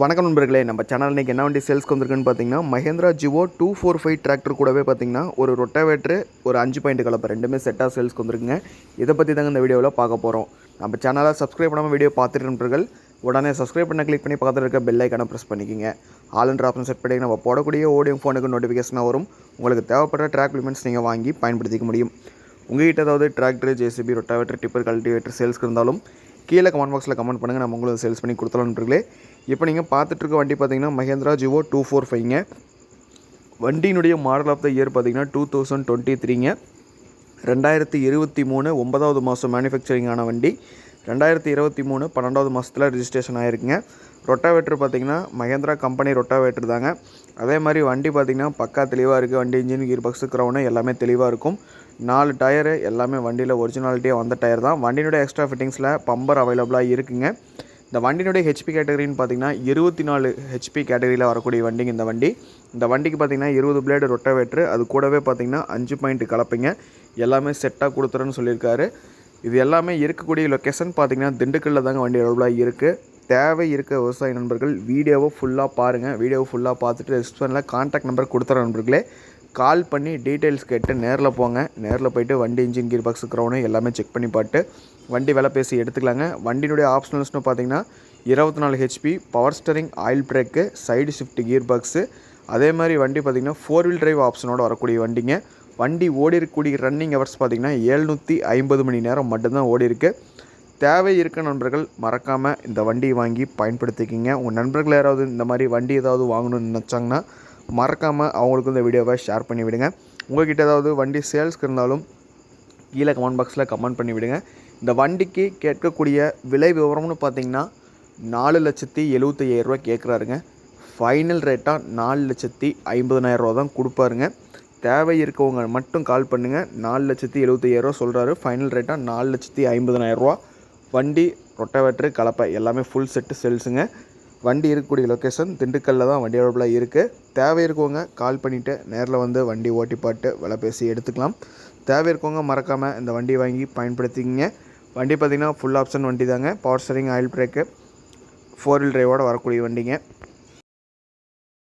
வணக்கம் நண்பர்களே நம்ம சேனல் இன்றைக்கி என்ன வண்டி சேல்ஸ்க்கு வந்திருக்குன்னு பார்த்தீங்கன்னா Mahindra Jivo two four five tractor கூடவே பார்த்தீங்கன்னா ஒரு ரொட்டாவேட்ரு ஒரு அஞ்சு பாயிண்ட் கலப்பை ரெண்டுமே செட்டாக சேல்ஸ்க்கு வந்துருக்குங்க. இதை பற்றி தாங்க இந்த வீடியோவில் பார்க்க போகிறோம் நம்ம சேனலை சப்ஸ்கிரைப் பண்ணாமல் வீடியோ பார்த்துட்டு நண்பர்கள் உடனே சப்ஸ்கிரைப் பண்ண கிளிக் பண்ணி பக்கத்தில் இருக்க பெல் ஐக்கானை ப்ரெஸ் பண்ணிக்கோங்க. ஆல் ஆப்ஷன் செட் பண்ணி நம்ம போடக்கூடிய ஓடியம் ஃபோனுக்கு நோட்டிஃபிகேஷனாக வரும். உங்களுக்கு தேவைப்படுற ட்ராக் லிமெண்ட்ஸ் நீங்கள் வாங்கி பயன்படுத்திக்க முடியும். உங்கள்கிட்ட ஏதாவது tractor JCB rotavator tipper cultivator சேல்ஸ்க்கு இருந்தாலும் கீழே கமெண்ட் பாக்ஸில் கமெண்ட் பண்ணுங்கள் நம்ம உங்களுக்கு சேல்ஸ் பண்ணி கொடுத்தலாம் இப்போ நீங்கள் பார்த்துட்ருக்க வண்டி பார்த்தீங்கன்னா மஹேந்திரா ஜிவோ டூ ஃபோர் ஃபைவ்ங்க வண்டியினுடைய மாடல் ஆஃப் த இயர் பார்த்தீங்கன்னா டூ தௌசண்ட் டுவெண்ட்டி த்ரீங்க ரெண்டாயிரத்தி இருபத்தி மூணு ஒன்பதாவது மாதம் மேனுஃபேக்சரிங் ஆன வண்டி. ரெண்டாயிரத்தி இருபத்தி மூணு பன்னெண்டாவது மாதத்தில் ரிஜிஸ்ட்ரேஷன் ஆகிருக்குங்க ரொட்டாவேட்டர் பார்த்தீங்கன்னா மகேந்திரா கம்பெனி ரொட்டாவேட்டர் தாங்க. அதே மாதிரி வண்டி பார்த்தீங்கன்னா பக்கா தெளிவாக இருக்குது வண்டி இன்ஜின் கீர் பக்ஸு க்ரௌனு எல்லாமே தெளிவாக இருக்கும். நாலு டயரு எல்லாமே வண்டியில் ஒரிஜினாலிட்டியாக வந்த டயர் தான். வண்டியினுடைய எக்ஸ்ட்ரா ஃபிட்டிங்ஸில் பம்பர் அவைலபிளாக இருக்குங்க. இந்த வண்டியினுடைய ஹெச்பி கேட்டகரின்னு பார்த்தீங்கன்னா இருபத்தி நாலு ஹெச்பி கேட்டகரியில் வரக்கூடிய வண்டிங்க இந்த வண்டி. இந்த வண்டிக்கு பார்த்தீங்கன்னா இருபது பிளேடு ரொட்டவேட்ரு அது கூடவே பார்த்தீங்கன்னா அஞ்சு பாயிண்ட் கலப்பைங்க. எல்லாமே செட்டாக கொடுத்துறேன்னு சொல்லியிருக்காரு. இது எல்லாமே இருக்கக்கூடிய லொக்கேஷன் பார்த்தீங்கன்னா திண்டுக்கல்லில் தாங்க வண்டி அவைலபிளாக இருக்குது தேவை இருக்க விவசாய நண்பர்கள் வீடியோவை ஃபுல்லாக பாருங்கள் வீடியோவை ஃபுல்லாக பார்த்துட்டு ரெஸ்பானில் கான்டாக்ட் நம்பர் கொடுத்துற நண்பர்களே கால் பண்ணி டீட்டெயில்ஸ் கேட்டு நேரில் போங்க. நேரில் போயிட்டு வண்டி இன்ஜின் கீர் பாக்ஸ் க்ரௌனு எல்லாமே செக் பண்ணி பார்த்து வண்டி விலை பேசி எடுத்துக்கலாங்க. வண்டியினுடைய ஆப்ஷனல்ஸ்னு பார்த்தீங்கன்னா இருபத்தி நாலு HP power steering oil brake side shift gear box அதே மாதிரி வண்டி பார்த்திங்கன்னா ஃபோர் வீல் டிரைவ் ஆப்ஷனோட வரக்கூடிய வண்டிங்க. வண்டி ஓடி இருக்கக்கூடிய ரன்னிங் ஹவர்ஸ் பார்த்திங்கன்னா ஏழ்நூற்றி ஐம்பது மணி நேரம் மட்டும்தான் ஓடி இருக்குது தேவை இருக்க நண்பர்கள் மறக்காமல் இந்த வண்டியை வாங்கி பயன்படுத்திக்கிங்க. உங்கள் நண்பர்கள் யாராவது இந்த மாதிரி வண்டி ஏதாவது வாங்கணும்னு நினச்சாங்கன்னா மறக்காமல் அவங்களுக்கு இந்த வீடியோவை ஷேர் பண்ணி விடுங்க. உங்கள்கிட்ட ஏதாவது வண்டி சேல்ஸ்க்கு இருந்தாலும் கீழே கமெண்ட் பாக்ஸில் கமெண்ட் பண்ணி விடுங்க. இந்த வண்டிக்கு கேட்கக்கூடிய விலை விவரம்னு பார்த்தீங்கன்னா நாலு லட்சத்தி எழுபத்தையாயிரரூவா கேட்குறாருங்க. ஃபைனல் ரேட்டாக நாலு லட்சத்தி ஐம்பதனாயிரரூவா தான் கொடுப்பாருங்க. தேவை இருக்கவங்க மட்டும் கால் பண்ணுங்கள் நாலு லட்சத்தி எழுபத்தையாயிரரூவா சொல்கிறாரு ஃபைனல் ரேட்டாக நாலு லட்சத்தி ஐம்பதனாயிரரூவா வண்டி ரொட்டவேட்ரு கலப்பை எல்லாமே ஃபுல் செட்டு சேல்ஸுங்க வண்டி இருக்கக்கூடிய லொக்கேஷன் திண்டுக்கல்லில் தான் வண்டி அவைலபிளாக இருக்குது தேவை இருக்கவங்க கால் பண்ணிவிட்டு நேரில் வந்து வண்டி ஓட்டி பாட்டு விலை பேசி எடுத்துக்கலாம். தேவை இருக்கவங்க மறக்காமல் இந்த வண்டி வாங்கி பயன்படுத்திக்கிங்க. வண்டி பார்த்திங்கன்னா ஃபுல் ஆப்ஷன் வண்டி தாங்க. Power steering oil brake four wheel டிரைவோடு வரக்கூடிய வண்டிங்க.